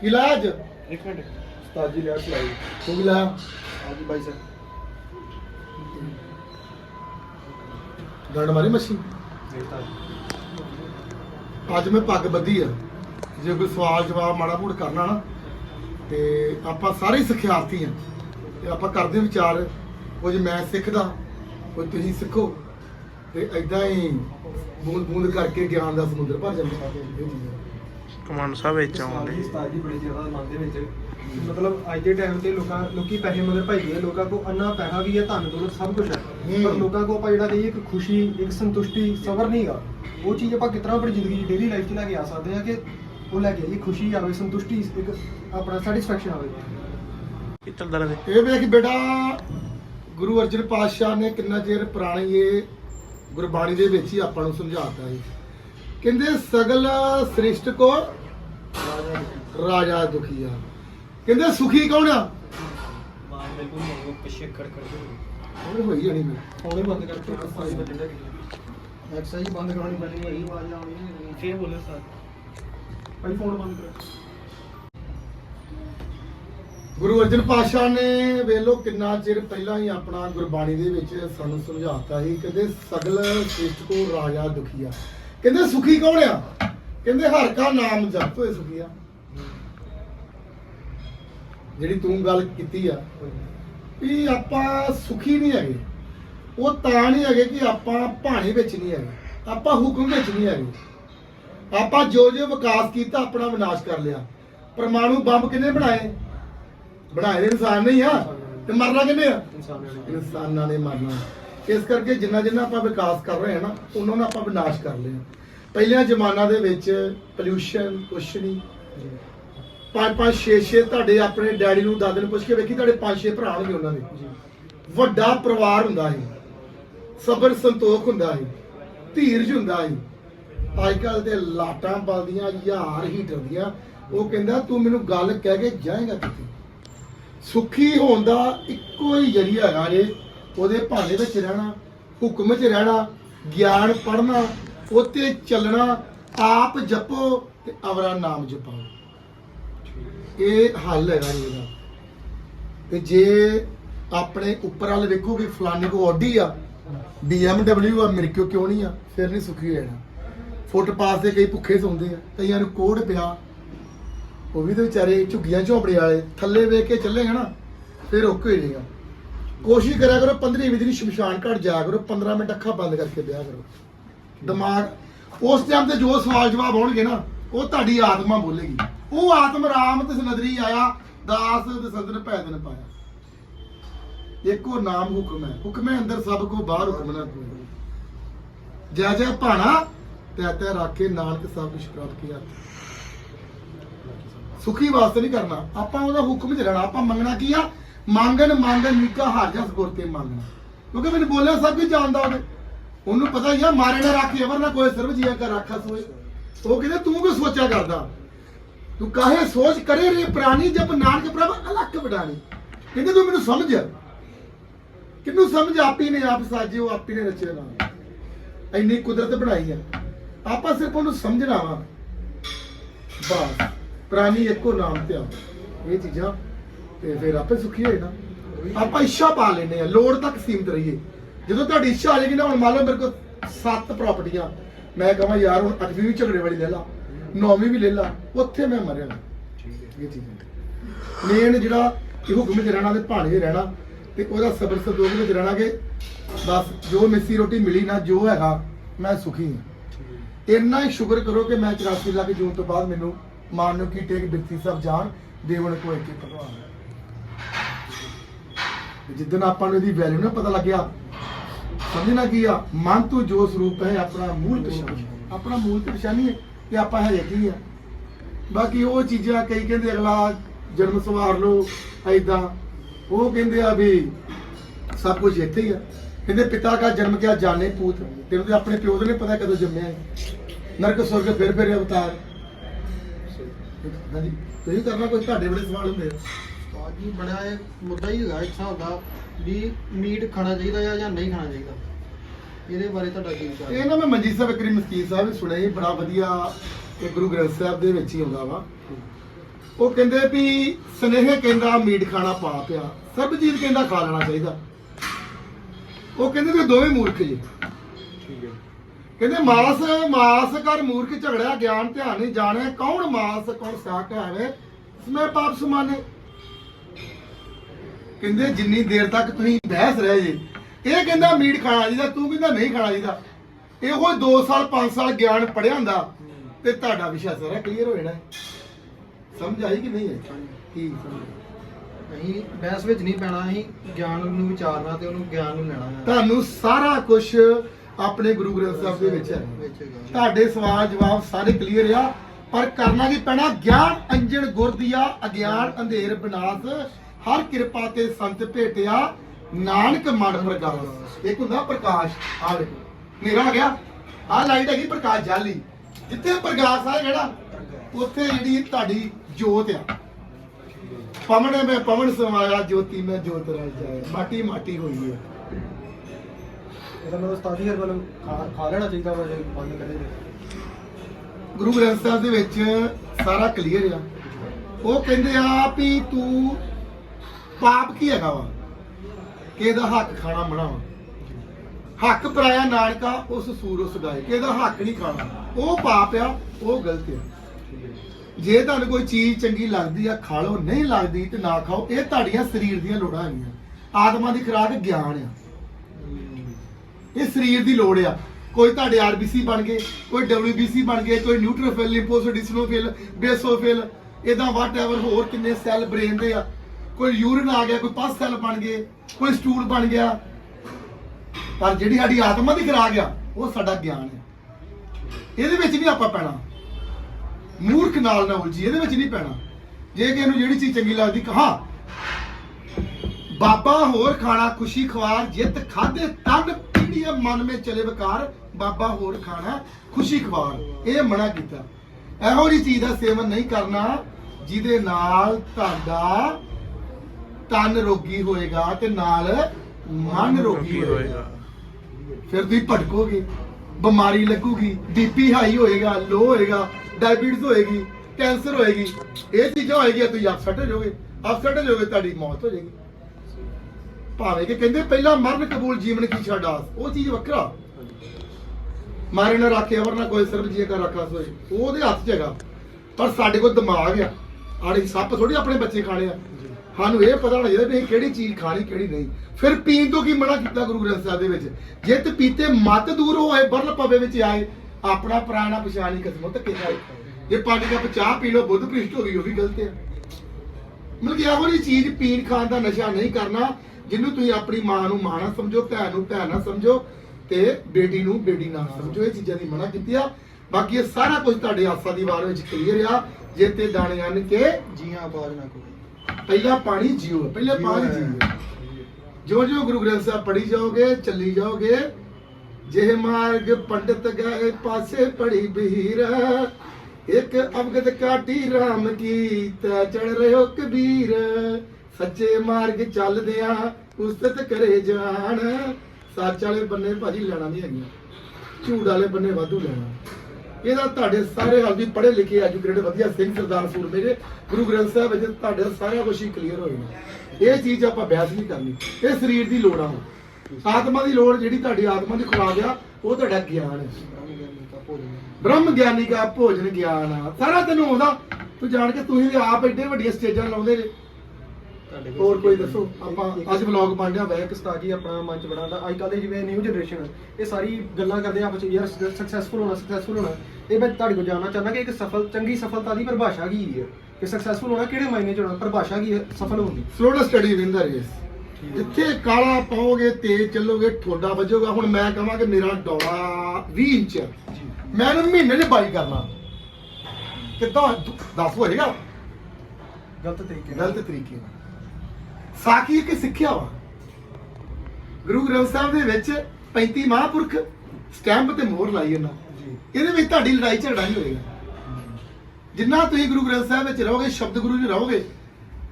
ਕੀ ਲਾਇਆ ਅੱਜ? ਇੱਕ ਮਿੰਟ। ਉਸਤਾਦ ਜੀ ਲਿਆ ਚਲਾਈ ਤੂੰ ਕੀ ਲਾਇਆ? ਹਾਂਜੀ ਬਾਈ ਸਰ। ਗੰਡ ਮਾਰੀ ਮੱਛੀ? ਅੱਜ ਮੈਂ ਪੱਗ ਬੱਧੀ ਆ। ਜੇ ਕੋਈ ਸਵਾਲ ਜਵਾਬ ਮਾੜਾ ਮੋੜ ਕਰਨਾ ਨਾ ਤੇ ਆਪਾਂ ਸਾਰੇ ਹੀ ਸਿੱਖਿਆਰਥੀ ਆ। ਤੇ ਆਪਾਂ ਕਰਦੇ ਵਿਚਾਰ ਕੁਝ ਮੈਂ ਸਿੱਖਦਾ ਕੁਝ ਤੁਸੀਂ ਸਿੱਖੋ। ਤੇ ਐਦਾਂ ਹੀ ਬੂੰਦ ਬੂੰਦ ਕਰਕੇ ਗਿਆਨ ਦਾ ਸਮੁੰਦਰ ਭਰ ਜਾਂਦਾ। ਕਮਾਂਡ ਸਾਹਿਬ ਵਿੱਚ ਆਉਂਦੇ। ਜੀ ਉਸਤਾਦ ਜੀ ਬੜੇ ਜ਼ਿਆਦਾ ਮਨ ਦੇ ਵਿੱਚ ਮਤਲਬ ਅੱਜ ਦੇ ਟਾਈਮ ਤੇ ਲੋਕਾਂ ਲੋਕੀ ਪੈਸੇ ਮਗਰ ਭਜਦੇ ਆ ਲੋਕਾਂ ਕੋ ਅੰਨਾ ਪੈਸਾ ਵੀ ਹੈ ਧਨ ਦੌਲਤ ਸਭ ਕੁਝ ਹੈ। ਪਰ ਲੋਕਾਂ ਕੋ ਆਪਾਂ ਜਿਹੜਾ ਕਹੀਏ ਇੱਕ ਖੁਸ਼ੀ ਇੱਕ ਸੰਤੁਸ਼ਟੀ ਸਬਰ ਨਹੀਂਗਾ ਉਹ ਚੀਜ਼ ਆਪਾਂ ਕਿਤਨਾ ਆਪਣੀ ਜ਼ਿੰਦਗੀ ਡੇਲੀ ਲਾਈਫ 'ਚ ਲੈ ਕੇ ਆ ਸਕਦੇ ਆ ਕਿ ਉਹ ਲੈ ਕੇ ਆਈਏ ਖੁਸ਼ੀ ਆਵੇ ਸੰਤੁਸ਼ਟੀ ਇੱਕ ਆਪਣਾ ਸੈਟੀਸਫੈਕਸ਼ਨ ਆਵੇ। ਕੀ ਚੱਲਦਾ ਰਹੇ ਇਹ ਵੇਖ ਬੇਟਾ ਗੁਰੂ ਅਰਜਨ ਪਾਤਸ਼ਾਹ ਨੇ ਕਿੰਨਾ ਚਿਰ ਪੁਰਾਣੀ ਇਹ ਗੁਰਬਾਣੀ ਦੇ ਵਿੱਚ ਹੀ ਆਪਾਂ ਨੂੰ ਸਮਝਾਤਾ ਹੈ ਕਹਿੰਦੇ ਸਗਲ ਸ੍ਰਿਸ਼ਟ ਕੋ ਰਾਜਾ ਦੁਖੀਆ ਕਹਿੰਦੇ ਸੁਖੀ ਕੌਣ ਆ? ਮਾਂ ਬਿਲਕੁਲ ਨਹੀਂ ਪਿੱਛੇ ਖੜਖੜ ਉਹ ਹੋਈ ਜਾਣੀ ਮੈਂ ਹੁਣੇ ਬੰਦ ਕਰਕੇ ਸਾਰੀ ਬੰਦੇ ਐਕਸਰਸਾਈਜ਼ ਬੰਦ ਕਰਾਉਣੀ ਪੈਣੀ ਹੈ ਇਹ ਆਵਾਜ਼ ਆਉਣੀ ਹੈ ਫੇਰ ਬੋਲੇ ਸਰ। ਭਾਈ ਫੋਨ ਬੰਦ ਕਰੋ। ਗੁਰੂ ਅਰਜਨ ਪਾਤਸ਼ਾਹ ਨੇ ਵੇਖ ਲਓ ਕਿੰਨਾ ਚਿਰ ਪਹਿਲਾਂ ਹੀ ਆਪਣਾ ਗੁਰਬਾਣੀ ਦੇ ਵਿੱਚ ਸਾਨੂੰ ਸਮਝਾਤਾ ਸੀ ਕਹਿੰਦੇ ਸਗਲ ਸ੍ਰਿਸ਼ਟ ਕੋ ਰਾਜਾ ਦੁਖੀਆ ਕਹਿੰਦੇ ਸੁਖੀ ਕੌਣ ਆ? ਕਹਿੰਦੇ ਹਰ ਕਾ ਨਾਮ ਜਪਤ ਹੋਏ ਸੁਖੀ ਜਿਹੜੀ ਤੂੰ ਗੱਲ ਕੀਤੀ ਆ, ਵੀ ਆਪਾਂ ਸੁਖੀ ਨਹੀਂ ਹੈਗੇ। ਉਹ ਤਾਂ ਨਹੀਂ ਹੈਗੇ ਕਿ ਆਪਾਂ ਭਾਣੇ ਵਿੱਚ ਨਹੀਂ ਹੈਗੇ। ਆਪਾਂ ਹੁਕਮ ਵਿੱਚ ਨਹੀਂ ਹੈਗੇ। ਆਪਾਂ ਜੋ ਜੋ ਵਿਕਾਸ ਕੀਤਾ, ਆਪਣਾ ਵਿਨਾਸ਼ ਕਰ ਲਿਆ। ਪਰਮਾਣੂ ਬੰਬ ਕਿਹਨੇ ਬਣਾਏ? ਬਣਾਏ ਤਾਂ ਇਨਸਾਨ ਨਹੀਂ ਆ। ਤੇ ਮਰਨਾ ਕਿਹਨੇ ਆ? ਇਨਸਾਨਾਂ ਨੇ ਮਰਨਾ। ਇਸ ਕਰਕੇ ਜਿੰਨਾ ਜਿੰਨਾ ਆਪਾਂ ਵਿਕਾਸ ਕਰ ਰਹੇ ਹਾਂ ਨਾ, ਉਹਨਾਂ ਨੂੰ ਆਪਾਂ ਵਿਨਾਸ਼ ਕਰ ਲਿਆ। ਪਹਿਲਿਆਂ ਜ਼ਮਾਨਾ ਦੇ ਵਿੱਚ ਪੋਲਿਊਸ਼ਨ ਕੁਛ ਨਹੀਂ ਪੰਜ ਪੰਜ ਛੇ ਛੇ ਤੁਹਾਡੇ ਆਪਣੇ ਡੈਡੀ ਨੂੰ ਦਾਦੇ ਨੂੰ ਪੁੱਛ ਕੇ ਵੇਖੀ ਤੁਹਾਡੇ ਪੰਜ ਛੇ ਭਰਾ ਹੋਣਗੇ ਉਹਨਾਂ ਦੇ। ਵੱਡਾ ਪਰਿਵਾਰ ਹੁੰਦਾ ਸੀ। ਸਬਰ ਸੰਤੋਖ ਹੁੰਦਾ ਸੀ। ਧੀਰਜ ਹੁੰਦਾ ਸੀ। ਅੱਜ ਕੱਲ ਤੇ ਲਾਟਾਂ ਬਲਦੀਆਂ ਯਾਰ ਹੀਟਰ ਦੀਆਂ। ਉਹ ਕਹਿੰਦਾ ਤੂੰ ਮੈਨੂੰ ਗੱਲ ਕਹਿ ਕੇ ਜਾਏਗਾ ਕਿੱਥੇ? ਸੁਖੀ ਹੋਣ ਦਾ ਇੱਕੋ ਹੀ ਜਰੀਆ ਹੈਗਾ ਜੇ ਉਹਦੇ ਭਾਣੇ ਵਿੱਚ ਰਹਿਣਾ ਹੁਕਮ ਵਿੱਚ ਰਹਿਣਾ ਗਿਆਨ ਪੜ੍ਹਨਾ ਉੱਤੇ ਚੱਲਣਾ, ਆਪ ਜਪੋ ਤੇ ਅਵਰਾ ਨਾਮ ਜਪਾਓ। ਇਹ ਹੱਲ ਹੈਗਾ ਜੀ ਇਹਦਾ। ਤੇ ਜੇ ਆਪਣੇ ਉੱਪਰ ਵਾਲੇ ਵੇਖੋ ਕਿ ਫਲਾਣੇ ਕੋ ਆਡੀ ਆ BMW ਆ, ਮੇਰੇ ਕੋਲ ਕਿਉਂ ਨਹੀਂ ਆ? ਫਿਰ ਨਹੀਂ ਸੁਖੀ ਹੋ ਫੁੱਟਪਾਥ ਤੇ ਕਈ ਭੁੱਖੇ ਸੌਂਦੇ ਆ, ਕਈਆਂ ਨੂੰ ਕੋੜ ਪਿਆ। ਉਹ ਵੀ ਤੇ ਵਿਚਾਰੇ ਝੁੱਗੀਆਂ ਝੋਪੜੇ ਵਾਲੇ ਥੱਲੇ ਵੇਖ ਕੇ ਚੱਲੇਗਾ ਨਾ ਫਿਰ ਓਕੇ ਹੋ ਜਾਏਗਾ ਕੋਸ਼ਿਸ਼ ਕਰਿਆ ਕਰੋ 15 20 ਦਿਨ ਸ਼ਮਸ਼ਾਨ ਘਾਟ ਜਾਇਆ ਕਰੋ 15 ਮਿੰਟ ਅੱਖਾਂ ਬੰਦ ਕਰਕੇ ਬਿਆ ਕਰੋ। ਦਿਮਾਗ, ਉਸ ਟਾਈਮ ਤੇ ਜੋ ਸਵਾਲ ਜਵਾਬ ਹੋਣਗੇ ਨਾ, ਉਹ ਤੁਹਾਡੀ ਆਤਮਾ ਬੋਲੇਗੀ। ਉਹ ਆਤਮ ਰਾਮ ਤੇ ਨਦਰੀ ਆਇਆ, ਦਾਸ ਤੇ ਸੰਦਨ ਭੈ ਦਿਨ ਪਾਇਆ। ਇੱਕੋ ਨਾਮ ਹੁਕਮ ਹੈ। ਹੁਕਮੇ ਅੰਦਰ ਸਭ ਕੋ ਬਾਹਰ ਹੁਕਮ ਨਾ ਕੋਈ। ਜੈ ਜੈ ਭਾਣਾ, ਤੈ ਤੈ ਰਾਖੇ ਨਾਨਕ ਸਭ ਕੁਛ ਪ੍ਰਾਪਤ ਕੀਆ। ਸੁਖੀ ਵਾਸਤੇ ਨਹੀਂ ਕਰਨਾ। ਆਪਾਂ ਉਹਦਾ ਹੁਕਮ ਚ ਰਹਿਣਾ। ਆਪਾਂ ਮੰਗਣਾ ਕੀ ਆ? ਮੰਗਣ ਮੰਗਣ, ਨਿਕਾ ਹਾਜਾ ਗੁਰ ਤੇ ਮੰਗਣਾ। ਕਿਉਂਕਿ ਮੈਨੂੰ ਬੋਲਿਆ ਸਭ ਕੁਝ ਜਾਣਦਾ ਉਹਨੇ। ਉਹਨੂੰ ਪਤਾ ਹੀ ਆ, ਮਾਰੇ ਨਾ ਰਾਖੀ ਅਵਰ ਨਾ ਕੋਈ ਸਰਬ ਜੀਆ ਕਰ ਰਾਖਾ ਸੋਏ। ਉਹ ਕਹਿੰਦਾ, ਤੂੰ ਕਿਉਂ ਸੋਚਿਆ ਕਰਦਾ? ਤੂੰ ਕਾਹੇ ਸੋਚ ਕਰੇ ਰੇ ਪ੍ਰਾਨੀ ਜਬ ਨਾਨਕ ਪ੍ਰਭ ਅਲੱਖ ਵਡਾਣੀ ਕਹਿੰਦੇ, ਤੂੰ ਮੈਨੂੰ ਸਮਝ? ਕਿੰਨੂੰ ਸਮਝ? ਆਪੀ ਨੇ, ਆਪ ਸਾਜਿਓ ਆਪੀ ਨੇ ਰਚਿਆ ਨਾ ਇੰਨੀ ਕੁਦਰਤ ਬਣਾਈ ਆ। ਆਪਾਂ ਸਿਰਫ ਉਹਨੂੰ ਸਮਝਣਾ ਵਾ। ਬਸ ਪ੍ਰਾਨੀ ਇੱਕੋ ਨਾਮ ਤੇ ਆ। ਇਹ ਚੀਜ਼ਾਂ, ਤੇ ਫਿਰ ਆਪੇ ਸੁਖੀ ਹੋਏ ਨਾ। ਆਪਾਂ ਇੱਛਾ ਪਾ ਲੈਨੇ ਆ, ਲੋੜ ਤੱਕ ਸੀਮਤ ਰਹੀਏ। ਜਦੋਂ ਤੁਹਾਡੀ ਇੱਛਾ ਆ ਜਾਏਗੀ ਨਾ ਹੁਣ ਮੰਨ ਲਓ ਮੇਰੇ ਕੋਲ ਸੱਤ ਪ੍ਰਾਪਰਟੀਆਂ ਮੈਂ ਕਹਾਂ ਯਾਰ ਹੁਣ ਅੱਠਵੀਂ ਵੀ ਝਗੜੇ ਵਾਲੀ ਲੈ ਲਾ ਨੌਵੀਂ ਵੀ ਲੈ ਲਾ ਉੱਥੇ ਮੈਂ ਮਰਿਆ ਇਹ ਚੀਜ਼ਾਂ ਮੇਨ ਜਿਹੜਾ ਇਹ ਹੁਕਮ 'ਚ ਰਹਿਣਾ ਤੇ ਭਾਣੇ 'ਚ ਰਹਿਣਾ ਤੇ ਉਹਦਾ ਸਬਰ ਸੰਤੋਖ ਵਿੱਚ ਰਹਿਣਾ ਕਿ ਬਸ ਜੋ ਮਿੱਸੀ ਰੋਟੀ ਮਿਲੀ ਨਾ ਜੋ ਹੈਗਾ ਮੈਂ ਸੁਖੀ ਹਾਂ। ਇੰਨਾ ਹੀ ਸ਼ੁਕਰ ਕਰੋ ਕਿ ਮੈਂ 84 ਲੱਖ ਜੂਨ ਤੋਂ ਬਾਅਦ ਮੈਨੂੰ ਮਾਨੋ ਕੀ ਟੇਕ ਬਿਰਤੀ ਸਭ ਜਾਣ ਦੇਵਨ ਕੋ ਇੱਕ ਭਗਵਾਨ। ਜਿੱਦਨ ਆਪਾਂ ਨੂੰ ਇਹਦੀ ਵੈਲਿਊ ਨਾ ਪਤਾ ਲੱਗਿਆ ਸਮਝਣਾ ਕੀ ਆ? ਮਨ ਤੋਂ ਜੋ ਸਰੂਪ ਹੈ, ਆਪਣਾ ਮੂਲ ਪਛਾਣ ਆਪਣਾ ਮੂਲ ਤੇ ਪਛਾਣੀਏ ਕਿ ਆਪਾਂ ਹੈ ਕੀ ਆ? ਬਾਕੀ ਉਹ ਚੀਜ਼ਾਂ ਕਈ ਕਹਿੰਦੇ ਅਗਲਾ ਜਨਮ ਸਵਾਰ ਲਓ ਐਦਾਂ ਉਹ ਕਹਿੰਦੇ ਆ ਵੀ ਸਭ ਕੁਝ ਇੱਥੇ ਹੀ ਆ। ਕਹਿੰਦੇ ਪਿਤਾ ਦਾ ਜਨਮ ਕਿਆ ਜਾਣੇ ਪੂਤ? ਤੈਨੂੰ ਤੇ ਆਪਣੇ ਪਿਓ ਦੇ ਨਹੀਂ ਪਤਾ ਕਦੋਂ ਜੰਮਿਆ ਹੈ ਨਰਕ ਸੁਰਗ ਫਿਰ ਫਿਰ ਅਵਤਾਰ। ਹਾਂਜੀ, ਤੁਸੀਂ ਕਰਨਾ ਕੋਈ ਤੁਹਾਡੇ ਬੜੇ ਸਵਾਲ ਹੁੰਦੇ ਆ। ਉਸਤਾਦ ਜੀ ਬੜਾ ਇਹ ਮੁੱਦਾ ਹੀ ਹੈਗਾ ਇੱਕ ਹਿਸਾਬ ਦਾ ਵੀ ਮੀਟ ਖਾਣਾ ਚਾਹੀਦਾ ਜਾਂ ਜਾਂ ਨਹੀਂ ਖਾਣਾ ਚਾਹੀਦਾ। ਇਹਦੇ ਬਾਰੇ ਤੁਹਾਡਾ ਕੀ ਵਿਚਾਰ ਇਹ ਨਾ ਮੈਂ ਮੰਜੀ ਸਾਹਿਬ ਕਰੀ ਮਸਕੀਨ ਸਾਹਿਬ ਸੁਣਿਆ ਸੀ ਬੜਾ ਵਧੀਆ ਇਹ ਗੁਰੂ ਗ੍ਰੰਥ ਸਾਹਿਬ ਦੇ ਵਿੱਚ ਹੀ ਆਉਂਦਾ ਵਾ। ਉਹ ਕਹਿੰਦੇ ਵੀ ਸਨੇਹ ਕਹਿੰਦਾ ਮੀਟ ਖਾਣਾ ਪਾਪ ਆ ਸਰਬਜੀਤ ਕਹਿੰਦਾ ਖਾ ਲੈਣਾ ਚਾਹੀਦਾ। ਉਹ ਕਹਿੰਦੇ ਤੁਸੀਂ ਦੋਵੇਂ ਮੂਰਖ ਜੀ। ਠੀਕ ਹੈ। ਕਹਿੰਦੇ ਮਾਸ ਮਾਸ ਕਰ ਮੂਰਖ ਝਗੜਿਆ ਗਿਆਨ ਧਿਆਨ ਨਹੀਂ ਜਾਣੇ ਕੌਣ ਮਾਸ ਕੌਣ ਸਾਕ ਆਵੇ ਮੈਂ ਪਾਪ ਸਮਾਨੇ। ਕਹਿੰਦੇ ਜਿੰਨੀ ਦੇਰ ਤੱਕ ਤੁਸੀਂ ਬਹਿਸ ਰਹੇ ਜੀ। ਇਹ ਕਹਿੰਦਾ ਮੀਟ ਖਾਣਾ ਚਾਹੀਦਾ ਤੂੰ ਕਹਿੰਦਾ ਨਹੀਂ ਖਾਣਾ ਚਾਹੀਦਾ। ਇਹੋ 2 ਸਾਲ 5 ਸਾਲ ਗਿਆਨ ਪੜਿਆ ਹੁੰਦਾ ਤੇ ਤੁਹਾਡਾ ਵਿਸ਼ਾ ਸਾਰਾ ਕਲੀਅਰ ਹੋ ਜਾਣਾ। ਸਮਝ ਆਈ ਕਿ ਨਹੀਂ ਹੈ ਕੀ ਸਮਝ ਅਸੀਂ ਬਹਿਸ ਵਿੱਚ ਨਹੀਂ ਪੈਣਾ ਅਸੀਂ ਗਿਆਨ ਨੂੰ ਵਿਚਾਰਨਾ ਤੇ ਉਹਨੂੰ ਗਿਆਨ ਨੂੰ ਲੈਣਾ ਹੈ। ਤੁਹਾਨੂੰ ਸਾਰਾ ਕੁਝ ਆਪਣੇ ਗੁਰੂ ਗ੍ਰੰਥ ਸਾਹਿਬ ਦੇ ਵਿੱਚ ਹੈ। ਤੁਹਾਡੇ ਸਵਾਲ ਜਵਾਬ ਸਾਰੇ ਕਲੀਅਰ ਆ ਪਰ ਕਰਨਾ ਕੀ ਪੈਣਾ? ਗਿਆਨ ਅੰਜਨ ਗੁਰ ਦੀਆ ਅਗਿਆਨ ਅੰਧੇਰ ਬਿਨਾਸ਼ ਹਰ ਕਿਰਪਾ ਤੇ ਸੰਤ ਭੇਟਿਆ ਨਾਨਕ ਮਨ ਪ੍ਰਗਾਸ ਇੱਕ ਹੁੰਦਾ ਪ੍ਰਕਾਸ਼ ਆ ਵੇਖੋ ਹਨੇਰਾ ਆ ਗਿਆ। ਆ ਲਾਈਟ ਹੈਗੀ ਪ੍ਰਕਾਸ਼ ਜਾਲੀ। ਜਿੱਥੇ ਪ੍ਰਕਾਸ਼ ਆ ਜਿਹੜਾ ਉੱਥੇ ਜਿਹੜੀ ਤੁਹਾਡੀ ਜੋਤ ਆ। ਪਵਨ ਮੈਂ ਪਵਨ ਸਮਾਇਆ ਜੋਤੀ ਮੈਂ ਜੋਤ ਰਲ ਜਾਏ। ਮਾਟੀ ਮਾਟੀ ਹੋਈ ਹੈ ਇਹਦਾ ਮਤਲਬ ਉਸਤਾਦ ਜੀ ਹਰ ਵੱਲ ਖਾ ਖਾ ਲੈਣਾ ਚਾਹੀਦਾ ਵਾ ਜੇ ਬੰਦ ਕਰੇ ਤੇ। ਗੁਰੂ ਗ੍ਰੰਥ ਸਾਹਿਬ ਦੇ ਵਿੱਚ ਸਾਰਾ ਕਲੀਅਰ ਆ। ਉਹ ਕਹਿੰਦੇ ਆ ਵੀ ਤੂੰ ਪਾਪ ਕੀ ਹੈਗਾ ਵਾ? ਕਿ ਇਹਦਾ ਹੱਕ ਖਾਣਾ ਮਨਾ ਹੱਕ ਪਰਾਇਆ ਨਾਨਕਾ, ਉਸ ਸੂਰ ਗਾਏ। ਕਿ ਹੱਕ ਨਹੀਂ ਖਾਣਾ? ਉਹ ਪਾਪ ਆ, ਉਹ ਗਲਤ ਆ। ਜੇ ਤੁਹਾਨੂੰ ਕੋਈ ਚੀਜ਼ ਚੰਗੀ ਲੱਗਦੀ ਆ, ਖਾ ਲਓ। ਨਹੀਂ ਲੱਗਦੀ ਤੇ ਨਾ ਖਾਓ। ਇਹ ਤੁਹਾਡੀਆਂ ਸਰੀਰ ਦੀਆਂ ਲੋੜਾਂ ਹੈਗੀਆਂ। ਆਤਮਾ ਦੀ ਖੁਰਾਕ ਗਿਆਨ ਆ। ਇਹ ਸਰੀਰ ਦੀ ਲੋੜ ਆ। ਕੋਈ ਤੁਹਾਡੇ ਆਰਬੀਸੀ ਬਣ ਗਏ, ਕੋਈ ਡਬਲਯੂਬੀਸੀ ਬਣ ਗਏ, ਕੋਈ ਨਿਊਟ੍ਰੋਫਿਲ ਲਿਪੋਸੋਡਿਸਨੋਫਿਲ ਬੇਸੋਫਿਲ ਇਦਾਂ ਵਾਟਐਵਰ ਹੋਰ ਕਿੰਨੇ ਸੈੱਲ ਬ੍ਰੇਨ ਦੇ ਆ। ਕੋਈ ਯੂਰਿਨ ਆ ਗਿਆ, ਕੋਈ ਪਸ ਸੈੱਲ ਬਣ ਗਏ, ਕੋਈ ਸਟੂਲ ਬਣ ਗਿਆ। ਪਰ ਜਿਹੜੀ ਸਾਡੀ ਆਤਮਾ ਦੀ ਖੁਰਾਕ ਆ, ਉਹ ਸਾਡਾ ਗਿਆਨ ਹੈ ਇਹਦੇ ਵਿੱਚ ਨਹੀਂ ਆਪਾਂ ਪੈਣਾ। ਮੂਰਖ ਨਾਲ ਨਾ ਉਲਝੀ ਇਹਦੇ ਵਿੱਚ ਨਹੀਂ ਪੈਣਾ। ਜੇ ਕਿ ਇਹਨੂੰ ਜਿਹੜੀ ਚੀਜ਼ ਚੰਗੀ ਲੱਗਦੀ, ਕਹਾ ਬਾਬਾ ਹੋਰ ਖਾਣਾ, ਖੁਸ਼ੀ ਖਵਾਰ, ਜਿੱਤ ਖਾਦੇ ਤਨ ਪੀੜੀਏ, ਮਨ ਮੇ ਚਲੇ ਵਿਕਾਰ, ਬਾਬਾ ਹੋਰ ਖਾਣਾ, ਖੁਸ਼ੀ ਖਵਾਰ। ਇਹ ਮਨਾ ਕੀਤਾ। ਇਹੋ ਜੀ ਚੀਜ਼ ਦਾ ਸੇਵਨ ਨਹੀਂ ਕਰਨਾ, ਜਿਹਦੇ ਨਾਲ ਤੁਹਾਡਾ ਤਨ ਰੋਗੀ ਹੋਏਗਾ ਤੇ ਨਾਲ ਮਨ ਰੋਗੀ ਹੋਏਗਾ। ਫਿਰ ਤੁਸੀਂ ਭਟਕੋਗੇ ਬਿਮਾਰੀ ਲੱਗੂਗੀ ਬੀਪੀ ਹਾਈ ਹੋਏਗਾ ਲੋ ਹੋਏਗਾ ਡਾਇਬੀਟਸ ਹੋਏਗੀ ਕੈਂਸਰ ਹੋਏਗੀ ਇਹ ਚੀਜ਼ਾਂ ਹੋਏਗੀਆਂ ਤੁਸੀਂ ਅਪਸੈਟ ਹੋ ਜਾਓਗੇ ਅਪਸੈਟ ਹੋ ਜਾਓਗੇ ਤੁਹਾਡੀ ਮੌਤ ਹੋ ਜਾਏਗੀ। ਭਾਵੇਂ ਕਿ ਕਹਿੰਦੇ ਪਹਿਲਾਂ ਮਰਨ ਕਬੂਲ ਜੀਵਨ ਕੀ ਛਾਡਾਸ ਉਹ ਚੀਜ਼ ਵੱਖਰਾ। ਮਾਰੇ ਨਾ ਰੱਖੇ ਅਵਰ ਨਾ ਕੋਈ ਸਰਬ ਜੀ ਕਾ ਰੱਖਾ ਸੋਏ ਉਹ ਉਹਦੇ ਹੱਥ 'ਚ ਹੈਗਾ। ਪਰ ਸਾਡੇ ਕੋਲ ਦਿਮਾਗ ਆ ਆੜੇ ਸੱਪ ਥੋੜੀ ਆਪਣੇ ਬੱਚੇ ਖਾਣੇ ਆ ਸਾਨੂੰ ਇਹ ਪਤਾ ਹੋਣਾ ਚਾਹੀਦਾ ਵੀ ਅਸੀਂ ਕਿਹੜੀ ਚੀਜ਼ ਖਾਣੀ, ਕਿਹੜੀ ਨਹੀਂ। ਫਿਰ ਪੀਣ ਤੋਂ ਕੀ ਮਨਾ ਕੀਤਾ ਗੁਰੂ ਗ੍ਰੰਥ ਸਾਹਿਬ ਦੇ ਵਿੱਚ? ਜੇ ਪੀਤੇ, ਮਤ ਦੂਰ ਹੋਏ ਬਰਲ ਪਵੇ ਵਿੱਚ ਆਏ, ਆਪਣਾ ਪ੍ਰਾਣਾ ਪਛਾਣੀ ਕਿਸਮਤ ਧੱਕੇ ਖਾਏ ਜੇ ਪੰਜ ਕੱਪ ਚਾਹ ਪੀ ਲਓ, ਬੁੱਧ ਭ੍ਰਿਸ਼ਟ ਹੋ ਗਈ, ਉਹ ਵੀ ਗਲਤ ਹੈ। ਮਤਲਬ ਕਿ ਇਹੋ ਜਿਹੀ ਚੀਜ਼ ਪੀਣ, ਖਾਣ ਦਾ ਨਸ਼ਾ ਨਹੀਂ ਕਰਨਾ, ਜਿਹਨੂੰ ਤੁਸੀਂ ਆਪਣੀ ਮਾਂ ਨੂੰ ਮਾਂ ਨਾ ਸਮਝੋ, ਭੈਣ ਨੂੰ ਭੈਣ ਨਾ ਸਮਝੋ ਤੇ ਬੇਟੀ ਨੂੰ ਬੇਟੀ ਨਾ ਸਮਝੋ। ਇਹ ਚੀਜ਼ਾਂ ਦੀ ਮਨਾ ਕੀਤੀ ਆ। ਬਾਕੀ ਇਹ ਸਾਰਾ ਕੁਝ ਤੁਹਾਡੇ ਆਸਾ ਦੀ ਵਾਰ ਵਿੱਚ ਕਲੀਅਰ ਆ। ਜੇ ਤੇ ਦਾਣੇ ਹਨ ਕਿ ਜੀਆਂ ਆਵਾਜ਼ ਨਾ ਕੋਈ ਪਹਿਲਾ ਪਾਣੀ ਜੀਓ ਪਹਿਲੇ ਪਾਣੀ ਜੀਓ। ਜੋ ਜੋ ਗੁਰੂ ਗ੍ਰੰਥ ਸਾਹਿਬ ਪੜ੍ਹੀ ਜਾਓਗੇ ਚੱਲੀ ਜਾਓਗੇ ਜਿਹ ਮਾਰਗ ਪੰਡਤ ਗਏ ਪਾਸੇ ਪੜੀ ਬਹੀਰ ਇੱਕ ਅਵਗਤ ਕਾਟੀ RAM ਕੀ ਤੈ ਚੜ ਰਿਓ ਕਬੀਰ। ਸੱਚੇ ਮਾਰਗ ਚੱਲਦਿਆਂ ਉਸਤਤ ਕਰੇ ਜਾਣ। ਸੱਚ ਵਾਲੇ ਬੰਨੇ ਭਾਜੀ ਲੈਣਾ ਨਹੀਂ ਹੈਗੀਆਂ। ਝੂਠ ਵਾਲੇ ਬੰਨੇ ਵਾਧੂ ਲੈਣਾ। ਇਹਦਾ ਤੁਹਾਡੇ ਸਾਰੇ ਹਾਲ ਵੀ ਪੜ੍ਹੇ ਲਿਖੇ ਐਜੂਕੇਟਡ ਵਧੀਆ ਸਿੰਘ ਸਰਦਾਰ ਸੂਰ ਮੇਰੇ, ਗੁਰੂ ਗ੍ਰੰਥ ਸਾਹਿਬ ਵਿੱਚ ਤੁਹਾਡੇ ਸਾਰਾ ਕੁਝ ਹੀ ਕਲੀਅਰ ਹੋਏਗਾ ਇਹ ਚੀਜ਼ ਆਪਾਂ ਬਹਿਸ ਨਹੀਂ ਕਰਨੀ, ਇਹ ਸਰੀਰ ਦੀ ਲੋੜ ਆ ਹੁਣ। ਆਤਮਾ ਦੀ ਲੋੜ ਜਿਹੜੀ ਤੁਹਾਡੀ ਆਤਮਾ ਦੀ ਖੁਰਾਕ ਆ, ਉਹ ਤੁਹਾਡਾ ਗਿਆਨ ਹੈ। ਬ੍ਰਹਮ ਗਿਆਨੀ ਦਾ ਭੋਜਨ ਗਿਆਨ ਆ। ਸਾਰਾ ਤੈਨੂੰ ਆਉਂਦਾ, ਤੂੰ ਜਾਣ ਕੇ ਤੁਸੀਂ ਆਪ ਐਡੇ ਵੱਡੀਆਂ ਸਟੇਜਾਂ ਲਾਉਂਦੇ ਨੇ। ਹੋਰ ਕੋਈ ਦੱਸੋ? ਆਪਾਂ ਅੱਜ ਵਲੌਗ ਬਣ ਰਿਹਾ ਵੈ ਇੱਕ ਉਸਤਾਦ ਜੀ ਆਪਣਾ ਮੰਚ ਬਣਾਉਂਦਾ ਅੱਜ ਕੱਲ੍ਹ ਦੇ ਜਿਵੇਂ ਨਿਊ ਜਨਰੇਸ਼ਨ ਇਹ ਸਾਰੀ ਗੱਲਾਂ ਕਰਦੇ ਆ ਆਪਸ ਵਿੱਚ ਯਾਰ ਸਕਸੈਸਫੁਲ ਹੋਣਾ ਸਕਸੈਸਫੁਲ ਹੋਣਾ। ਇਹ ਮੈਂ ਤੁਹਾਡੇ ਕੋਲ ਜਾਣਨਾ ਚਾਹੁੰਦਾ ਕਿ ਇੱਕ ਸਫਲ ਚੰਗੀ ਸਫਲਤਾ ਦੀ ਪਰਿਭਾਸ਼ਾ ਕੀ ਹੈ? ਕਿ ਸਕਸੈਸਫੁਲ ਹੋਣਾ ਕਿਹੜੇ ਮਾਇਨੇ ਚ ਹੋਣਾ? ਪਰਿਭਾਸ਼ਾ ਕੀ ਹੈ? ਸਫਲ ਹੋਣ ਦੀ। ਸਲੋਡ ਸਟੱਡੀ ਵਿੰਦਰ ਇਸ ਜਿੱਥੇ ਕਾਲਾ ਪਾਓਗੇ ਤੇਜ਼ ਚੱਲੋਗੇ ਠੋਡਾ ਵੱਜੋਗਾ। ਹੁਣ ਮੈਂ ਕਹਾਂ ਕਿ ਮੇਰਾ ਡੌਲਾ 20 ਇੰਚ ਹੈ ਮੈਂ ਇਹਨੂੰ ਮਹੀਨੇ ਦੇ ਬਾਈ ਕਰਨਾ। ਕਿੱਦਾਂ? ਦੱਸ ਹੋ ਜਾਏਗਾ ਗਲਤ ਤਰੀਕੇ ਨਾਲ। ਗਲਤ ਤਰੀਕੇ ਨਾਲ। ਸਾਖੀ ਇੱਕ ਸਿੱਖਿਆ ਵਾ। ਗੁਰੂ ਗ੍ਰੰਥ ਸਾਹਿਬ ਦੇ ਵਿੱਚ 35 ਮਹਾਂਪੁਰਖ ਸਟੈਂਪ ਤੇ ਮੋਹਰ ਲਾਈ ਇਹਨਾਂ ਜੀ। ਇਹਦੇ ਵਿੱਚ ਤੁਹਾਡੀ ਲੜਾਈ ਝਗੜਾ ਨਹੀਂ ਹੋਏਗਾ। ਜਿੰਨਾ ਤੁਸੀਂ ਗੁਰੂ ਗ੍ਰੰਥ ਸਾਹਿਬ ਵਿੱਚ ਰਹੋਗੇ ਸ਼ਬਦ ਗੁਰੂ 'ਚ ਰਹੋਗੇ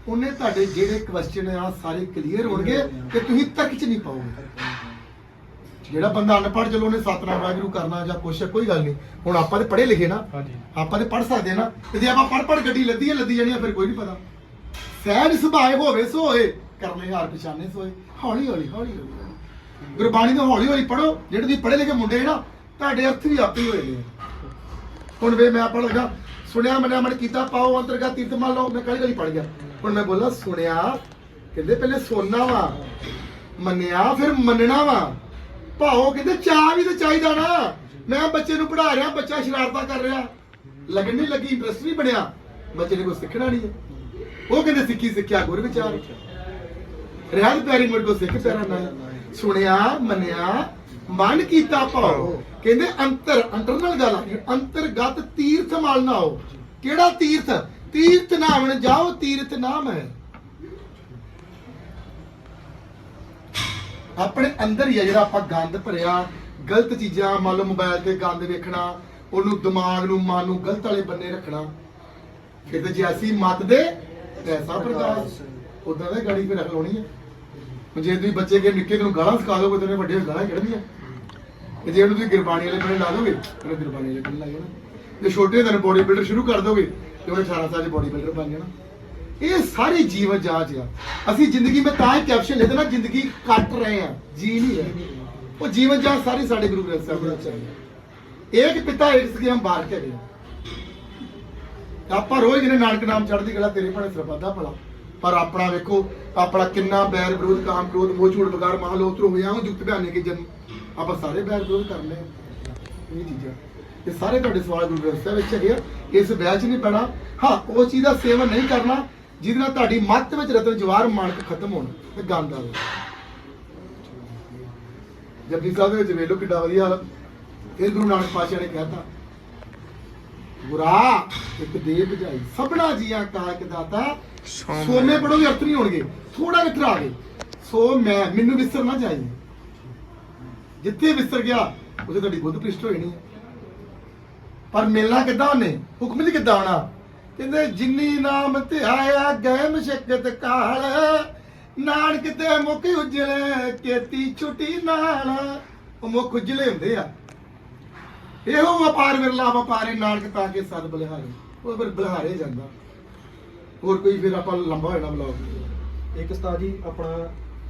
ਉਹਨੇ ਤੁਹਾਡੇ ਜਿਹੜੇ ਕੁਐਸਚਨ ਆ ਸਾਰੇ ਕਲੀਅਰ ਹੋਣਗੇ ਤੇ ਤੁਸੀਂ ਤਰਕ 'ਚ ਨਹੀਂ ਪਾਓਗੇ। ਜਿਹੜਾ ਬੰਦਾ ਅਨਪੜ੍ਹ ਚਲੋ ਉਹਨੇ ਸਤਨਾਮ ਵਾਹਿਗੁਰੂ ਕਰਨਾ ਜਾਂ ਕੁਛ ਹੈ, ਕੋਈ ਗੱਲ ਨਹੀਂ। ਹੁਣ ਆਪਾਂ ਤੇ ਪੜ੍ਹੇ ਲਿਖੇ ਨਾ ਆਪਾਂ ਤੇ ਪੜ੍ਹ ਸਕਦੇ ਨਾ ਤੇ ਜੇ ਆਪਾਂ ਪੜ੍ਹ ਪੜ੍ਹ ਗੱਡੀ ਲੱਦੀ ਹੈ ਲੱਦੀ ਜਾਣੀ ਆ ਫਿਰ ਕੋਈ ਨਹੀਂ ਪਤਾ। ਸਹਿਜ ਸੁਭਾਏ ਹੋਵੇ ਸੋਏ, ਕਰਨੇ ਹਾਰ ਪਛਾਣੇ ਸੋਏ। ਹੌਲੀ ਹੌਲੀ ਹੌਲੀ ਹੌਲੀ। ਗੁਰਬਾਣੀ ਨੂੰ ਹੌਲੀ ਹੌਲੀ ਪੜੋ ਜਿਹੜੇ ਤੁਸੀਂ ਪੜ੍ਹੇ ਲਿਖੇ ਮੁੰਡੇ ਨਾ, ਤੁਹਾਡੇ ਅਰਥ ਵੀ ਆਪੇ ਹੋਏ ਨੇ। ਹੁਣ ਵੇ ਮੈਂ ਪੜ੍ਹ ਲਗਾ ਸੁਣਿਆ ਮੰਨਿਆ ਮਨ ਕੀਤਾ, ਪਾਓ ਅੰਤਰਗਤ ਤੀਰਥ ਮੰਨ ਲਓ, ਮੈਂ ਕਾਹਲੀ ਕਾਹਲੀ ਪੜ ਗਿਆ। ਹੁਣ ਮੈਂ ਬੋਲਾ, ਸੁਣਿਆ, ਕਹਿੰਦੇ ਪਹਿਲੇ ਸੁਣਨਾ ਵਾ, ਮੰਨਿਆ, ਫਿਰ ਮੰਨਣਾ ਵਾ। ਭਾਓ ਕਹਿੰਦੇ ਚਾਹ ਵੀ ਤੇ ਚਾਹੀਦਾ ਨਾ। ਮੈਂ ਬੱਚੇ ਨੂੰ ਪੜਾ ਰਿਹਾ, ਬੱਚਾ ਸ਼ਰਾਰਤਾਂ ਕਰ ਰਿਹਾ। ਲੱਗਣ ਨਹੀਂ ਲੱਗੀ ਇੰਟਰਸਟ ਨਹੀਂ ਬਣਿਆ। ਬੱਚੇ ਨੇ ਕੁਝ ਸਿੱਖਣਾ ਨਹੀਂ ਹੈ। ਉਹ ਕਹਿੰਦੇ ਸਿੱਖੀ ਸਿੱਖਿਆ ਗੁਰ ਵਿਚਾਰ। ਰਿਆਦ ਪਿਆਰੀ ਮੁੜ ਸਿੱਖ ਪਿਆਰਾ ਨਾ ਸੁਣਿਆ, ਮੰਨਿਆ, ਮਨ ਕੀਤਾ ਭਾਉ। ਕਹਿੰਦੇ ਅੰਤਰ ਅੰਟਰਨਲ ਗੱਲ ਅੰਤਰਗਤ ਤੀਰਥ ਮਲ ਨਾ ਹੋ ਕਿਹੜਾ ਤੀਰਥ? ਤੀਰਥ ਨਾਮਣ ਜਾਓ, ਤੀਰਥ ਨਾਮ ਹੈ ਆਪਣੇ ਅੰਦਰ ਹੀ ਆ ਜਿਹੜਾ ਆਪਾਂ ਗੰਦ ਭਰਿਆ, ਗਲਤ ਚੀਜ਼ਾਂ, ਮੰਨ ਲਓ ਮੋਬਾਈਲ ਤੇ ਗੰਦ ਵੇਖਣਾ, ਉਹਨੂੰ ਦਿਮਾਗ ਨੂੰ, ਮਨ ਨੂੰ ਗਲਤ ਵਾਲੇ ਬੰਨੇ ਰੱਖਣਾ। ਕਹਿੰਦੇ ਜੇ ਅਸੀਂ ਮਤ ਦੇ ਐਸਾ ਪ੍ਰਕਾਸ਼ ਉਦਾਂ ਦਾ ਗਾੜੀ ਫਿਰ ਅਕਲ ਹੋਣੀ ਹੈ ਜੇ ਤੁਸੀਂ ਬੱਚੇ ਕੇ ਨਿੱਕੇ ਨੂੰ ਗਾਲਾਂ ਸਿਖਾ ਦੋਗੇ ਤੇ ਉਹਨੇ ਵੱਡੇ ਗਾਲਾਂ ਕੱਢਣੀਆਂ। ਤੇ ਜੇ ਉਹਨੂੰ ਤੁਸੀਂ ਗੁਰਬਾਣੀ ਵਾਲੇ ਬਣੇ ਲਾ ਦੋਗੇ, ਉਹਨੇ ਗੁਰਬਾਣੀ ਵਾਲੇ ਬਣੇ ਲੱਗ ਜਾਣਾ ਜੇ ਛੋਟੇ ਦਿਨ ਬੋਡੀ ਬਿਲਡਰ ਸ਼ੁਰੂ ਕਰ ਦੋਗੇ, ਤੇ ਉਹਨੇ 18 ਸਾਲ ਚ ਬੋਡੀ ਬਿਲਡਰ ਬਣ ਜਾਣਾ। ਇਹ ਸਾਰੀ ਜੀਵਨ ਜਾਂਚ ਆ। ਅਸੀਂ ਜ਼ਿੰਦਗੀ ਵਿੱਚ ਤਾਂ ਹੀ ਕੈਪਸ਼ਨ ਲਿਖਦੇ ਨਾ, ਜ਼ਿੰਦਗੀ ਕੱਟ ਰਹੇ ਆ, ਜੀ ਨਹੀਂ ਹੈ ਉਹ ਜੀਵਨ ਜਾਂਚ ਸਾਰੀ ਸਾਡੇ ਗੁਰੂ ਗ੍ਰੰਥ ਸਾਹਿਬ ਵਿੱਚ ਚਾਹੀਦੀ ਏਕ ਪਿਤਾ ਏਕ ਸਖੀ ਹਮ ਬਾਹਰ ਕੇ ਗਏ ਆਪਾਂ ਰੋਜ਼ ਜਿਹਨੇ ਨਾਨਕ ਨਾਮ ਚੜ੍ਹਦੀ ਗਲਾ ਤੇਰੇ ਭਾਣੇ ਸਰਬੱਦਾ ਭਲਾ। ਪਰ ਆਪਣਾ ਵੇਖੋ, ਆਪਣਾ ਕਿੰਨਾ ਬੈਰ ਵਿਰੋਧ, ਕਾਮ ਕ੍ਰੋਧ ਮੋਹ ਝੂਠ ਬਗਾਰ ਮਹਾਲੋਤਰ ਹੋ ਗਿਆ ਜੁਗਤ ਬਿਆਨੇ ਕੇ ਜਨਮ। ਆਪਾਂ ਸਾਰੇ ਬੈਰ ਵਿਰੋਧ ਕਰ ਲਏ। ਇਹ ਚੀਜ਼ਾਂ। ਇਹ ਸਾਰੇ ਤੁਹਾਡੇ ਸਵਾਲ ਗੁਰੂ ਗ੍ਰੰਥ ਸਾਹਿਬ ਵਿੱਚ ਹੈਗੇ ਆ। ਇਸ ਵਿਆਹ 'ਚ ਨਹੀਂ ਪੈਣਾ। ਹਾਂ ਉਹ ਚੀਜ਼ ਦਾ ਸੇਵਨ ਨਹੀਂ ਕਰਨਾ, ਜਿਹਦੇ ਨਾਲ ਤੁਹਾਡੀ ਮੱਤ ਵਿੱਚ ਰਤਨ ਜਵਾਰ ਮਾਨਕ ਖਤਮ ਹੋਣ। ਤੇ ਗੰਦ ਆਵੇ ਜਪਜੀ ਸਾਹਿਬ ਦੇ ਵਿੱਚ ਵੇਲੋ ਕਿੱਡਾ ਵਧੀਆ ਇਹ ਗੁਰੂ ਨਾਨਕ ਪਾਤਸ਼ਾਹ ਨੇ ਕਹਿਤਾ ਗੁਰਾ ਇੱਕ ਦੇ ਬੁਝਾਈ ਸਭਨਾ ਜੀਆਂ ਕਾ ਇੱਕ ਦਾਤਾ। ਸੋਮੇ। ਸੋਮੇ ਪੜੋਗੇ ਅਰਥ ਨਹੀਂ ਹੋਣਗੇ। ਥੋੜਾ ਜਿਹਾ ਆ ਗਏ। ਸੋ ਮੈਂ ਮੈਨੂੰ ਵਿਸਰ ਨਾ ਜਾਈਏ ਜਿੱਥੇ ਵਿਸਰ ਗਿਆ ਉਸੇ ਤੁਹਾਡੀ ਬੁੱਧ ਪ੍ਰਿਸ਼ਟ ਹੋਈ ਨਹੀਂ। ਪਰ ਮਿਲਣਾ ਕਿੱਦਾਂ ਉਹਨੇ? ਹੁਕਮ ਦੀ ਕਿੱਦਾਂ ਆਉਣਾ? ਕਹਿੰਦੇ ਜਿੰਨੀ ਨਾਮ ਧਿਆਇਆ ਗਏ ਮਸ਼ਕਤ ਕਾਲ। ਨਾਨਕ ਤੇ ਮੁਖ ਉਜਲੇ ਕੇਤੀ ਛੁੱਟੀ ਨਾਲ। ਉਹ ਮੁਖ ਉਜਲੇ ਹੁੰਦੇ ਆ। ਇਹੋ ਵਪਾਰ ਵਿਰਲਾ ਵਪਾਰੇ ਨਾਨਕ ਤਾਂ ਕੇ ਸਦ ਬਲਿਹਾਰੇ। ਉਹ ਫਿਰ ਬਲਿਹਾਰੇ ਜਾਂਦਾ। ਹੋਰ ਕੋਈ ਫਿਰ ਆਪਾਂ ਲੰਬਾ ਹੋਣਾ ਬਲੌਗ। ਇੱਕ ਉਸਤਾਦ ਜੀ, ਆਪਣਾ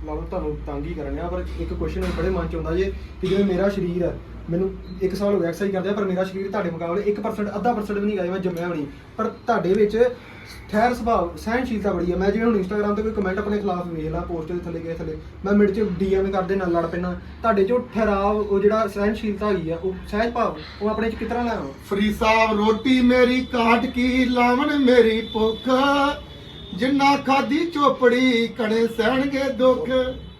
ਮੰਨ ਲਓ ਤੁਹਾਨੂੰ ਤੰਗ ਹੀ ਕਰਨ ਆ ਪਰ ਇੱਕ ਕੁਐਸਚਨ ਬੜੇ ਮਨ ਚ ਆਉਂਦਾ ਜੇ ਕਿ ਜਿਵੇਂ ਮੇਰਾ ਸਰੀਰ ਹੈ ਮੈਨੂੰ 1 ਸਾਲ ਹੋ ਗਿਆ ਐਕਸਰਸਾਈਜ਼ ਕਰਦੇ ਆ ਪਰ ਮੇਰਾ ਸਰੀਰ ਤੁਹਾਡੇ ਮੁਕਾਬਲੇ 1% ਅੱਧਾ ਪਰਸੈਂਟ ਵੀ ਨਹੀਂ ਗਿਆ ਮੈਂ ਜੰਮਿਆ ਨਹੀਂ। ਪਰ ਤੁਹਾਡੇ ਵਿੱਚ ਠਹਿਰ ਸੁਭਾਅ ਸਹਿਨਸ਼ੀਲਤਾ ਬੜੀ ਹੈ ਮੈਂ ਜਿਵੇਂ ਹੁਣ ਇੰਸਟਾਗ੍ਰam ਤੇ ਕੋਈ ਕਮੈਂਟ ਆਪਣੇ ਖਿਲਾਫ ਵੇਖ ਲਾ ਪੋਸਟ ਦੇ ਥੱਲੇ ਗਏ ਥੱਲੇ ਮੈਂ ਮਿੰਟ ਚ ਡੀਐਮ ਕਰਦੇ ਨਾਲ ਲੜ ਪੈਣਾ ਤੁਹਾਡੇ ਚੋਂ ਠਹਿਰਾਵ ਉਹ ਜਿਹੜਾ ਸਹਿਨਸ਼ੀਲਤਾ ਹੈਗੀ ਆ ਉਹ ਸਹਿਜ ਭਾਵ ਉਹ ਆਪਣੇ ਚ ਕਿਤਨਾ ਲਿਆਵਾਂ ਫਰੀ ਸਾਹਿਬ ਰੋਟੀ ਮੇਰੀ ਕਾਟ ਕੀ ਲਾਵਣ ਮੇਰੀ ਭੁੱਖ। ਜਿੰਨਾ ਖਾਦੀ ਚੋਪੜੀ ਕਣੇ ਸਹਿਣਗੇ ਦੁੱਖ।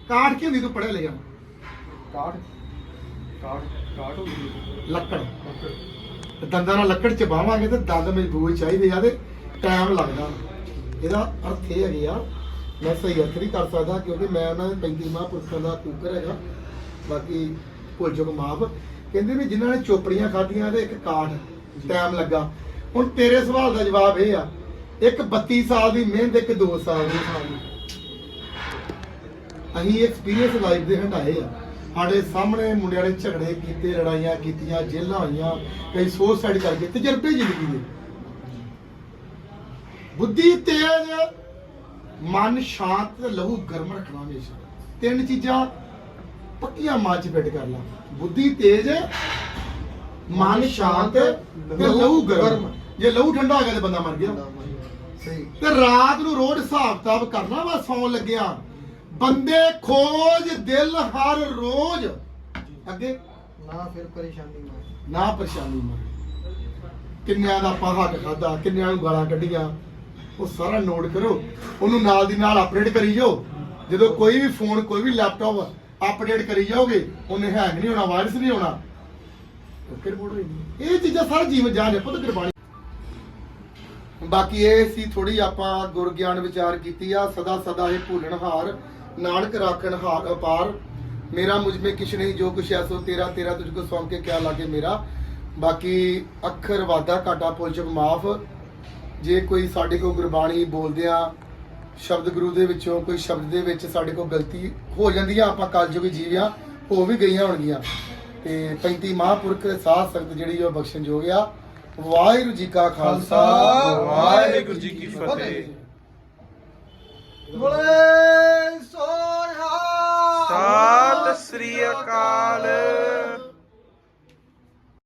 ਕਾਟ ਕੀ ਹੁੰਦੀ ਤੂੰ ਪੜਿਆ ਲਿਆ ਕਾਟ? ਕਾਟ? ਕਾਟ ਹੋ ਗਈ ਲੱਕੜ। ਤੇ ਦੰਦਾਂ ਨਾਲ ਲੱਕੜ ਚ ਬਾਵਾਂਗੇ ਤੇ ਦੰਦ ਮਜ਼ਬੂਤ ਚਾਹੀਦੇ ਆ ਤੇ ਟਾਈਮ ਲੱਗਦਾ। ਇਹਦਾ ਅਰਥ ਇਹ ਹੈਗੇ ਆ ਮੈਂ ਸਹੀ ਅਰਥ ਨਹੀਂ ਕਰ ਸਕਦਾ ਕਿਉਂਕਿ ਮੈਂ ਉਹਨਾਂ ਦੇ 35 ਮਹਾਂਪੁਰਖਾਂ ਦਾ ਕੂਕਰ ਹੈਗਾ। ਬਾਕੀ ਭੁੱਲ ਚੁੱਕ ਮਾਫ। ਕਹਿੰਦੇ ਵੀ ਜਿਨ੍ਹਾਂ ਨੇ ਚੋਪੜੀਆਂ ਖਾਧੀਆਂ ਤੇ ਇੱਕ ਕਾਠ ਟਾਈਮ ਲੱਗਾ। ਹੁਣ ਤੇਰੇ ਸਵਾਲ ਦਾ ਜਵਾਬ ਇਹ ਆ ਇੱਕ 32 ਸਾਲ ਦੀ ਮਿਹਨਤ ਇੱਕ 2 ਸਾਲ ਦੀ। ਅਸੀਂ ਐਕਸਪੀਰੀਅੰਸ ਲਾਈਫ ਦੇ ਹੰਡਾਏ ਆ। ਸਾਡੇ ਸਾਹਮਣੇ ਮੁੰਡਿਆਂ ਨੇ ਝਗੜੇ ਕੀਤੇ ਲੜਾਈਆਂ ਕੀਤੀਆਂ ਜੇਲਾਂ ਹੋਈਆਂ ਕਈ ਸੁਸਾਈਡ ਕਰ ਗਏ ਤਜਰਬੇ ਜ਼ਿੰਦਗੀ ਦੇ। ਬੁੱਧੀ ਤੇਜ਼ ਮਨ ਸ਼ਾਂਤ ਤੇ ਲਹੂ ਗਰਮ ਰੱਖਣਾ ਹਮੇਸ਼ਾ। ਤਿੰਨ ਚੀਜ਼ਾਂ ਪੱਕੀਆਂ ਮਨ ਚ ਫਿੱਟ ਕਰ ਲਾ। ਬੁੱਧੀ ਤੇਜ਼ ਮਨ ਸ਼ਾਂਤ ਤੇ ਲਹੂ ਗਰਮ। ਜੇ ਲਹੂ ਠੰਡਾ ਹੋ ਗਿਆ ਤੇ ਬੰਦਾ ਮਰ ਗਿਆ। ਸਹੀ। ਤੇ ਰਾਤ ਨੂੰ ਰੋਜ਼ ਹਿਸਾਬ ਕਿਤਾਬ ਕਰਨਾ ਵਾ ਸੌਣ ਲੱਗਿਆ। ਬੰਦੇ ਖੋਜ ਦਿਲ ਹਰ ਰੋਜ਼। ਅੱਗੇ? ਨਾ ਫਿਰ ਪਰੇਸ਼ਾਨੀ ਨਾ ਨਾ ਪਰੇਸ਼ਾਨੀ ਮਾ ਕਿੰਨਿਆਂ ਦਾ ਆਪਾਂ ਹੱਕ ਖਾਦਾ ਕਿੰਨਿਆਂ ਨੂੰ ਗਾਲਾਂ ਕੱਢੀਆਂ ਉਹ ਸਾਰਾ ਨੋਟ ਕਰੋ। ਉਹਨੂੰ ਨਾਲ ਦੀ ਨਾਲ ਅਪਡੇਟ ਕਰੀ ਜਾਓ। ਜਦੋਂ ਕੋਈ ਵੀ ਫੋਨ ਕੋਈ ਵੀ ਲੈਪਟਾਪ ਅਪਡੇਟ ਕਰੀ ਜਾਓਗੇ ਉਹਨੇ ਹੈਂਗ ਨਹੀਂ ਹੋਣਾ ਵਾਇਰਸ ਨਹੀਂ ਹੋਣਾ। ਓਕੇ ਰਿਪੋਰਟ ਹੋਈ ਇਹ ਚੀਜ਼ਾਂ ਸਾਰਾ ਜੀਵਨ ਜਾਨ ਹੈ ਪੁੱਤ ਗੁਰਬਾਣੀ। ਬਾਕੀ ਇਹ ਸੀ ਥੋੜੀ ਆਪਾਂ ਗੁਰ ਗਿਆਨ ਵਿਚਾਰ ਕੀਤੀ ਆ ਸਦਾ ਸਦਾ ਇਹ ਭੁੱਲਣ ਹਾਰ। ਨਾਨਕ ਰਾਖਣ ਹਾਰ ਅਪਾਰ ਮੇਰਾ ਮੁਝ ਮੇ ਕਿਛ ਨਹੀਂ, ਜੋ ਕੁਛ ਐਸੋ ਤੇਰਾ ਤੇਰਾ ਤੁਝ ਕੋ ਸੌਂਪ ਕੇ ਕਿਆ ਲਾਗੇ ਮੇਰਾ। ਬਾਕੀ ਅੱਖਰ ਵਾਦਾ ਘਾਟਾ ਭੁੱਲ ਮਾਫ। ਜੇ ਕੋਈ ਸਾਡੇ ਕੋਲ ਗੁਰਬਾਣੀ ਬੋਲਦੇ ਸ਼ਬਦ ਗੁਰੂ ਦੇ ਵਿੱਚੋਂ ਕੋਈ ਸ਼ਬਦ ਦੇ ਵਿੱਚ ਸਾਡੇ ਕੋਲ ਗਲਤੀ ਹੋ ਜਾਂਦੀ ਆ, ਆਪਾਂ ਕਲਯੁਗੀ ਜੀਵ ਆ ਹੋ ਵੀ ਗਈਆਂ ਹੋਣਗੀਆਂ। ਤੇ 35 ਮਹਾਂਪੁਰਖ ਦੇ ਸਾਧ ਸੰਗਤ ਜਿਹੜੀ ਉਹ ਬਖਸ਼ਣਯੋਗ ਆ। ਵਾਹਿਗੁਰੂ ਜੀ ਕਾ ਖਾਲਸਾ। ਵਾਹਿਗੁਰੂ ਜੀ ਕੀ ਫਤਿਹ। ਬੋਲੇ ਸੋਨਹਾ ਸਤਿ ਸ੍ਰੀ ਅਕਾਲ।